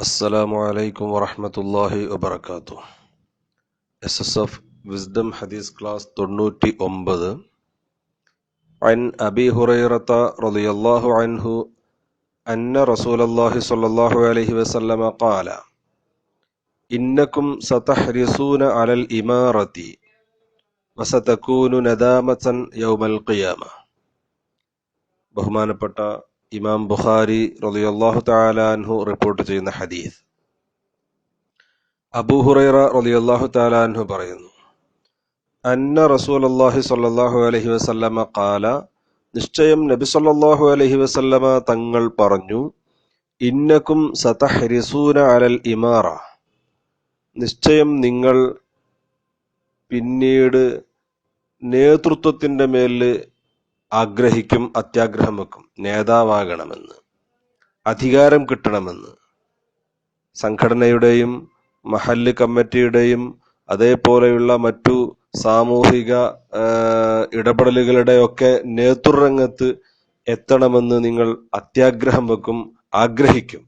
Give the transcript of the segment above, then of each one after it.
السلام عليكم ورحمة الله وبركاته S S F wisdom ഹദീസ് class തൊണ്ണൂറ്റി ഒമ്പത് عن أبي هريرة رضي الله عنه أن رسول الله صلى الله عليه وسلم قال إنكم ستحرصون على الإمارة وستكون ندامة يوم القيامة ബഹുമാനപ്പെട്ട ഇമാം ബുഖാരി റളിയല്ലാഹു താലാൻഹു റിപ്പോർട്ട് ചെയ്യുന്ന ഹദീസ്. അബൂ ഹുറൈറ റളിയല്ലാഹു തആല അൻഹു പറയുന്നു അന്ന റസൂൽ റസൂലുള്ളാഹി സ്വല്ലല്ലാഹു അലഹി വസല്ലമ കാല നിശ്ചയം നബി സല്ലാഹു അലഹി വസല്ലമ തങ്ങൾ പറഞ്ഞു ഇന്നക്കും സതഹരിസൂന അലൽ ഇമാറ നിശ്ചയം നിങ്ങൾ പിന്നീട് നേതൃത്വത്തിന്റെ മേൽ ആഗ്രഹിക്കും അത്യാഗ്രഹം വെക്കും. നേതാവാകണമെന്ന് അധികാരം കിട്ടണമെന്ന്. സംഘടനയുടെയും മഹല്ല് കമ്മിറ്റിയുടെയും അതേപോലെയുള്ള മറ്റു സാമൂഹിക ഇടപെടലുകളുടെ ഒക്കെ നേതൃരംഗത്ത് എത്തണമെന്ന് നിങ്ങൾ അത്യാഗ്രഹം വെക്കും ആഗ്രഹിക്കും.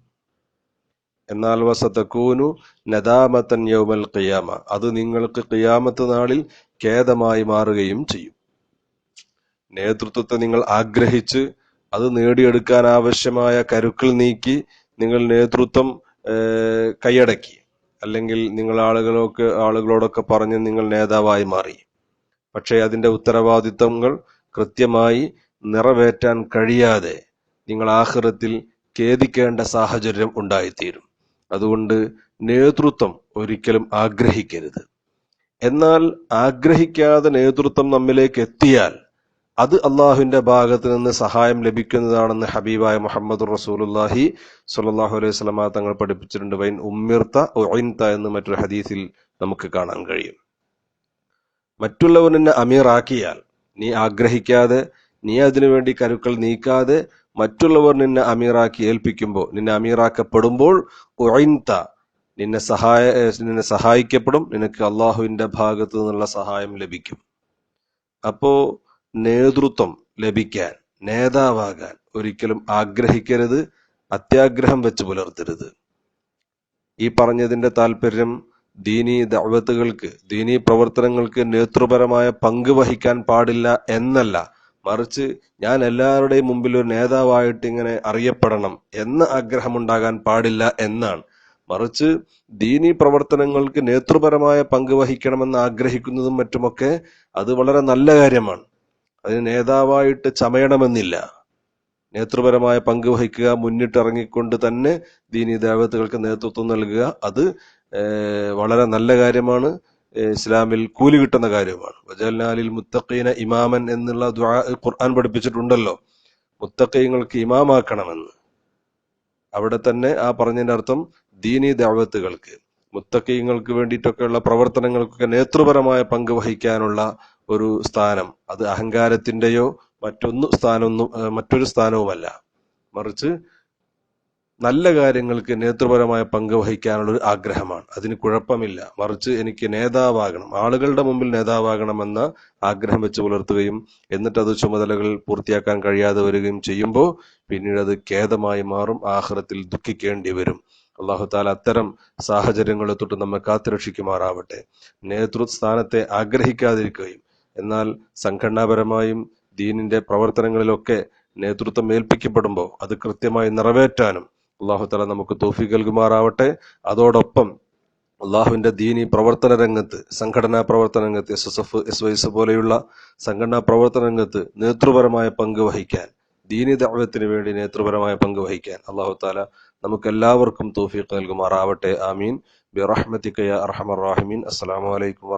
എന്നാൽ വസത്തക്കൂനു നദാമത്തൻ യൗമൽ ഖിയാമ. അത് നിങ്ങൾക്ക് ഖിയാമത്ത് നാളിൽ ഖേദമായി മാറുകയും ചെയ്യും. നേതൃത്വത്തെ നിങ്ങൾ ആഗ്രഹിച്ച് അത് നേടിയെടുക്കാൻ ആവശ്യമായ കരുക്കൾ നീക്കി നിങ്ങൾ നേതൃത്വം കൈയടക്കി. അല്ലെങ്കിൽ നിങ്ങൾ ആളുകളൊക്കെ ആളുകളോടൊക്കെ പറഞ്ഞ് നിങ്ങൾ നേതാവായി മാറി. പക്ഷേ അതിന്റെ ഉത്തരവാദിത്തങ്ങൾ കൃത്യമായി നിറവേറ്റാൻ കഴിയാതെ നിങ്ങൾ ആഹ്റത്തിൽ ഖേദിക്കേണ്ട സാഹചര്യം ഉണ്ടായിത്തീരും. അതുകൊണ്ട് നേതൃത്വം ഒരിക്കലും ആഗ്രഹിക്കരുത്. എന്നാൽ ആഗ്രഹിക്കാതെ നേതൃത്വം നമ്മിലേക്ക് എത്തിയാൽ അത് അള്ളാഹുവിന്റെ ഭാഗത്ത് നിന്ന് സഹായം ലഭിക്കുന്നതാണെന്ന് ഹബീബായ മുഹമ്മദ് റസൂലുല്ലാഹി സുല്ലാഹു അലൈഹി സ്വലമ തങ്ങൾ പഠിപ്പിച്ചിട്ടുണ്ട്. വൈൻ ഉമ്മിർത്ത ഒയിൻത എന്ന് മറ്റൊരു ഹദീസിൽ നമുക്ക് കാണാൻ കഴിയും. മറ്റുള്ളവർ നിന്നെ അമീറാക്കിയാൽ നീ ആഗ്രഹിക്കാതെ നീ അതിനുവേണ്ടി കരുക്കൾ നീക്കാതെ മറ്റുള്ളവർ നിന്നെ അമീറാക്കി ഏൽപ്പിക്കുമ്പോൾ നിന്നെ അമീറാക്കപ്പെടുമ്പോൾ ഒയിൻത നിന്നെ സഹായ നിന്നെ സഹായിക്കപ്പെടും നിനക്ക് അള്ളാഹുവിന്റെ ഭാഗത്തു നിന്നുള്ള സഹായം ലഭിക്കും. അപ്പോ നേതൃത്വം ലഭിക്കാൻ നേതാവാകാൻ ഒരിക്കലും ആഗ്രഹിക്കരുത് അത്യാഗ്രഹം വെച്ച് പുലർത്തരുത്. ഈ പറഞ്ഞതിന്റെ താല്പര്യം ദീനി ദഅവത്തുകൾക്ക് ദീനി പ്രവർത്തനങ്ങൾക്ക് നേതൃപരമായ പങ്ക് വഹിക്കാൻ പാടില്ല എന്നല്ല. മറിച്ച് ഞാൻ എല്ലാവരുടെയും മുമ്പിൽ ഒരു നേതാവായിട്ട് ഇങ്ങനെ അറിയപ്പെടണം എന്ന ആഗ്രഹമുണ്ടാകാൻ പാടില്ല എന്നാണ്. മറിച്ച് ദീനി പ്രവർത്തനങ്ങൾക്ക് നേതൃപരമായ പങ്ക് വഹിക്കണമെന്ന് ആഗ്രഹിക്കുന്നതും മറ്റുമൊക്കെ അത് വളരെ നല്ല കാര്യമാണ്. അതിന് നേതാവായിട്ട് ചമയണമെന്നില്ല. നേതൃപരമായ പങ്ക് വഹിക്കുക മുന്നിട്ടിറങ്ങിക്കൊണ്ട് തന്നെ ദീനി ദേവതകൾക്ക് നേതൃത്വം നൽകുക അത് വളരെ നല്ല കാര്യമാണ്. ഇസ്ലാമിൽ കൂലി കിട്ടുന്ന കാര്യമാണ്. വജൽനാലിൽ മുത്തഖീന ഇമാമൻ എന്നുള്ള ഖുർആൻ പഠിപ്പിച്ചിട്ടുണ്ടല്ലോ. മുത്തഖീങ്ങൾക്ക് ഇമാമാക്കണമെന്ന്. അവിടെ തന്നെ ആ പറഞ്ഞതിന്റെ അർത്ഥം ദീനി ദാവത്തുകൾക്ക് മുത്തക്കീങ്ങൾക്ക് വേണ്ടിയിട്ടൊക്കെയുള്ള പ്രവർത്തനങ്ങൾക്കൊക്കെ നേതൃപരമായ പങ്ക് വഹിക്കാനുള്ള ഒരു സ്ഥാനം. അത് അഹങ്കാരത്തിന്റെയോ മറ്റൊന്നു സ്ഥാനമൊന്നും മറ്റൊരു സ്ഥാനവുമല്ല. മറിച്ച് നല്ല കാര്യങ്ങൾക്ക് നേതൃപരമായ പങ്ക് വഹിക്കാനുള്ള ഒരു ആഗ്രഹമാണ്. അതിന് കുഴപ്പമില്ല. മറിച്ച് എനിക്ക് നേതാവാകണം. ആളുകളുടെ മുമ്പിൽ നേതാവാകണമെന്ന ആഗ്രഹം വെച്ച് പുലർത്തുകയും എന്നിട്ട് അത് ചുമതലകൾ പൂർത്തിയാക്കാൻ കഴിയാതെ വരികയും ചെയ്യുമ്പോൾ പിന്നീട് അത് ഖേദമായി മാറും ആഹ്റത്തിൽ ദുഃഖിക്കേണ്ടി വരും. അള്ളാഹു താല അത്തരം സാഹചര്യങ്ങളെ തൊട്ട് നമ്മെ കാത്തുരക്ഷിക്കുമാറാവട്ടെ. നേതൃസ്ഥാനത്തെ ആഗ്രഹിക്കാതിരിക്കുകയും എന്നാൽ സംഘടനാപരമായും ദീനിന്റെ പ്രവർത്തനങ്ങളിലൊക്കെ നേതൃത്വം ഏൽപ്പിക്കപ്പെടുമ്പോൾ അത് കൃത്യമായി നിറവേറ്റാനും അള്ളാഹു താല നമുക്ക് തോഫിക്ക് നൽകുമാറാവട്ടെ. അതോടൊപ്പം അള്ളാഹുവിന്റെ ദീനി പ്രവർത്തന രംഗത്ത് സംഘടനാ പ്രവർത്തന രംഗത്ത് എസ് എസ് എഫ് എസ് വൈസ് പോലെയുള്ള സംഘടനാ പ്രവർത്തന രംഗത്ത് നേതൃപരമായ പങ്ക് വഹിക്കാൻ ദീനി ദാവത്തിന് വേണ്ടി നേതൃപരമായ പങ്ക് വഹിക്കാൻ അള്ളാഹു താല നമുക്ക് എല്ലാവർക്കും തോഫീഖ് നൽകുമാറാവട്ടെ. ആമീൻ. ബിറഹ്മത്തിക്കയ അർഹമർ റാഹിമീൻ. അസ്സലാമു അലൈക്കും